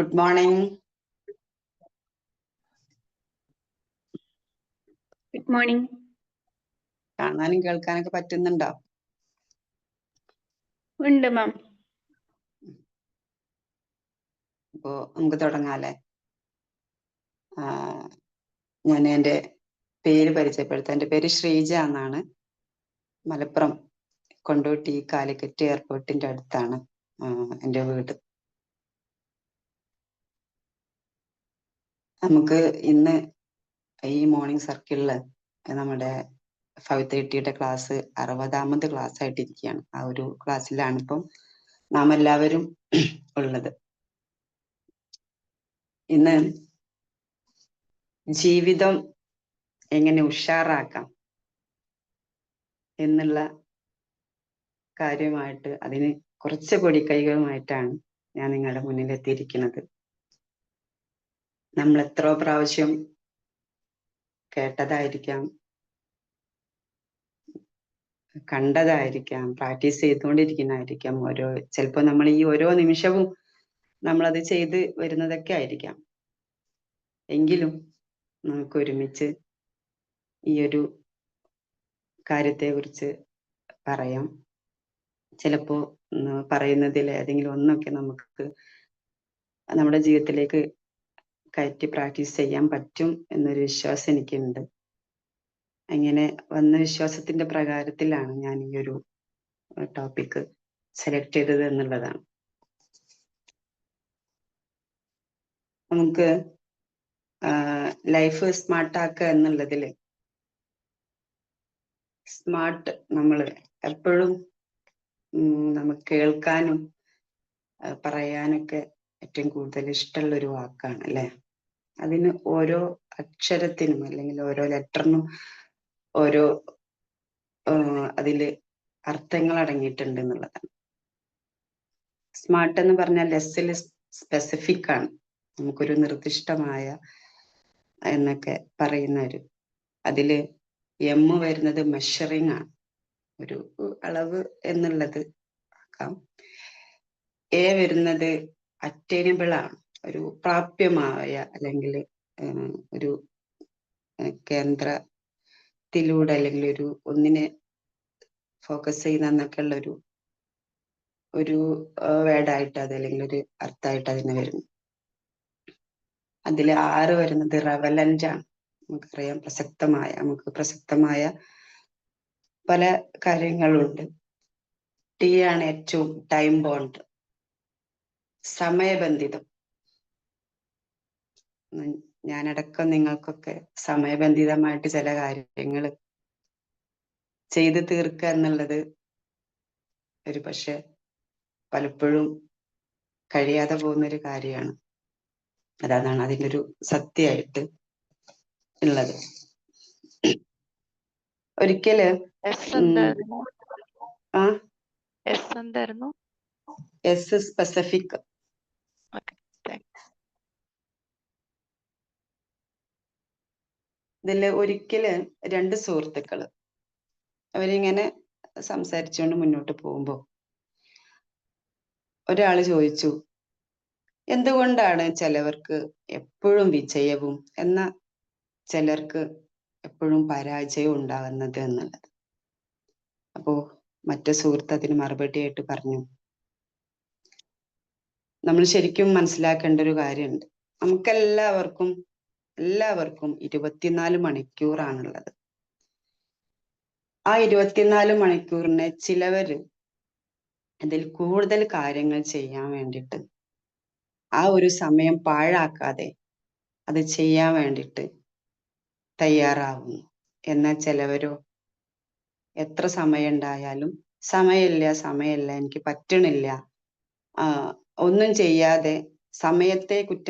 Good morning good morning കാണാനും കേൾക്കാനൊക്കെ പറ്റുന്നുണ്ടോ? ഉണ്ട് മാം അപ്പോ നമുക്ക് തുടങ്ങാല്ലേ? ഞാൻ എന്റെ പേര് പരിചയപ്പെടുത്താം. എന്റെ പേര് ശ്രീജ എന്നാണ്. മലപ്പുറം കൊണ്ടോട്ടി കാലിക്കറ്റ് എയർപോർട്ടിന്റെ അടുത്താണ് എന്റെ വീട്. നമുക്ക് ഇന്ന് ഈ മോർണിംഗ് സർക്കിളിൽ നമ്മുടെ ഫൈവ് തേർട്ടിയുടെ ക്ലാസ് അറുപതാമത് ക്ലാസ് ആയിട്ടിരിക്കുകയാണ്. ആ ഒരു ക്ലാസ്സിലാണ് ഇപ്പം നാം എല്ലാവരും ഉള്ളത്. ഇന്ന് ജീവിതം എങ്ങനെ ഉഷാറാക്കാം എന്നുള്ള കാര്യമായിട്ട് അതിന് കുറച്ച് പൊടിക്കൈകളുമായിട്ടാണ് ഞാൻ നിങ്ങളുടെ മുന്നിൽ എത്തിയിരിക്കുന്നത് നമ്മൾ എത്രയോ പ്രാവശ്യം കേട്ടതായിരിക്കാം. കണ്ടതായിരിക്കാം. പ്രാക്ടീസ് ചെയ്തുകൊണ്ടിരിക്കുന്നതായിരിക്കാം. ഓരോ ചിലപ്പോൾ നമ്മൾ ഈ ഓരോ നിമിഷവും നമ്മളത് ചെയ്ത് വരുന്നതൊക്കെ ആയിരിക്കാം. എങ്കിലും നമുക്ക് ഒരുമിച്ച് ഈ ഒരു കാര്യത്തെ കുറിച്ച് പറയാം. ചിലപ്പോ പറയുന്നതിൽ ഏതെങ്കിലും ഒന്നൊക്കെ നമുക്ക് നമ്മുടെ ജീവിതത്തിലേക്ക് കയറ്റി പ്രാക്ടീസ് ചെയ്യാൻ പറ്റും എന്നൊരു വിശ്വാസം എനിക്കുണ്ട്. അങ്ങനെ വന്ന വിശ്വാസത്തിന്റെ പ്രകാരത്തിലാണ് ഞാൻ ഈ ഒരു ടോപ്പിക് സെലക്ട് ചെയ്തത് എന്നുള്ളതാണ്. നമുക്ക് ലൈഫ് സ്മാർട്ടാക്കുക എന്നുള്ളതിൽ സ്മാർട്ട് നമ്മൾ എപ്പോഴും നമുക്ക് കേൾക്കാനും പറയാനൊക്കെ ഏറ്റവും കൂടുതൽ ഇഷ്ടമുള്ള ഒരു വാക്കാണ് അല്ലെ? അതിന് ഓരോ അക്ഷരത്തിനും അല്ലെങ്കിൽ ഓരോ ലെറ്ററിനും ഓരോ അതിൽ അർത്ഥങ്ങൾ അടങ്ങിയിട്ടുണ്ട് എന്നുള്ളതാണ്. സ്മാർട്ട് എന്ന് പറഞ്ഞാൽ ലെസ്സിൽ സ്പെസിഫിക് ആണ്. നമുക്കൊരു നിർദ്ദിഷ്ടമായ എന്നൊക്കെ പറയുന്ന ഒരു അതിൽ എം വരുന്നത് മെഷറിങ് ആണ്. ഒരു അളവ് എന്നുള്ളത് ആക്കാം. എ വരുന്നത് അറ്റൈനബിൾ ആണ് ഒരു പ്രാപ്യമായ അല്ലെങ്കിൽ ഒരു കേന്ദ്രത്തിലൂടെ അല്ലെങ്കിൽ ഒരു ഒന്നിനെ ഫോക്കസ് ചെയ്യുന്ന എന്നൊക്കെ ഉള്ള ഒരു ഒരു വേർഡായിട്ട് അത് അല്ലെങ്കിൽ ഒരു അർത്ഥമായിട്ട് അതിന് വരുന്നു. അതിൽ ആറ് വരുന്നത് റെവലന്റ് ആണ്. നമുക്കറിയാം പ്രസക്തമായ നമുക്ക് പ്രസക്തമായ പല കാര്യങ്ങളുണ്ട്. ടി ആണ് ഏറ്റവും ടൈം ബോണ്ട്. സമയബന്ധിതം. ഞാനടക്കം നിങ്ങൾക്കൊക്കെ സമയബന്ധിതമായിട്ട് ചില കാര്യങ്ങൾ ചെയ്തു തീർക്കുക എന്നുള്ളത് ഒരു പക്ഷെ പലപ്പോഴും കഴിയാതെ പോകുന്ന ഒരു കാര്യമാണ്. അതാണ് അതിന്റെ ഒരു സത്യമായിട്ട് ഉള്ളത്. ഒരിക്കൽ ആ? എസ് എന്തായിരുന്നു? എസ് സ്പെസിഫിക് ഇതിൽ ഒരിക്കൽ രണ്ട് സുഹൃത്തുക്കൾ അവരിങ്ങനെ സംസാരിച്ചുകൊണ്ട് മുന്നോട്ട് പോകുമ്പോ ഒരാൾ ചോദിച്ചു എന്തുകൊണ്ടാണ് ചിലവർക്ക് എപ്പോഴും വിജയവും എന്ന ചിലർക്ക് എപ്പോഴും പരാജയവും ഉണ്ടാകുന്നത് എന്നുള്ളത്? അപ്പോ മറ്റു സുഹൃത്ത് അതിന് മറുപടിയായിട്ട് പറഞ്ഞു നമ്മൾ ശരിക്കും മനസ്സിലാക്കേണ്ട ഒരു കാര്യമുണ്ട്. നമുക്കെല്ലാവർക്കും എല്ലാവർക്കും ഇരുപത്തിനാല് മണിക്കൂറാണുള്ളത്. ആ ഇരുപത്തിനാല് മണിക്കൂറിനെ ചിലവര് അതിൽ കൂടുതൽ കാര്യങ്ങൾ ചെയ്യാൻ വേണ്ടിയിട്ട് ആ ഒരു സമയം പാഴാക്കാതെ അത് ചെയ്യാൻ വേണ്ടിയിട്ട് തയ്യാറാവുന്നു. എന്നാൽ ചിലവരോ എത്ര സമയം ഉണ്ടായാലും സമയമില്ല സമയമില്ല എനിക്ക് പറ്റണില്ല ഒന്നും ചെയ്യാതെ സമയത്തെ കുറ്റം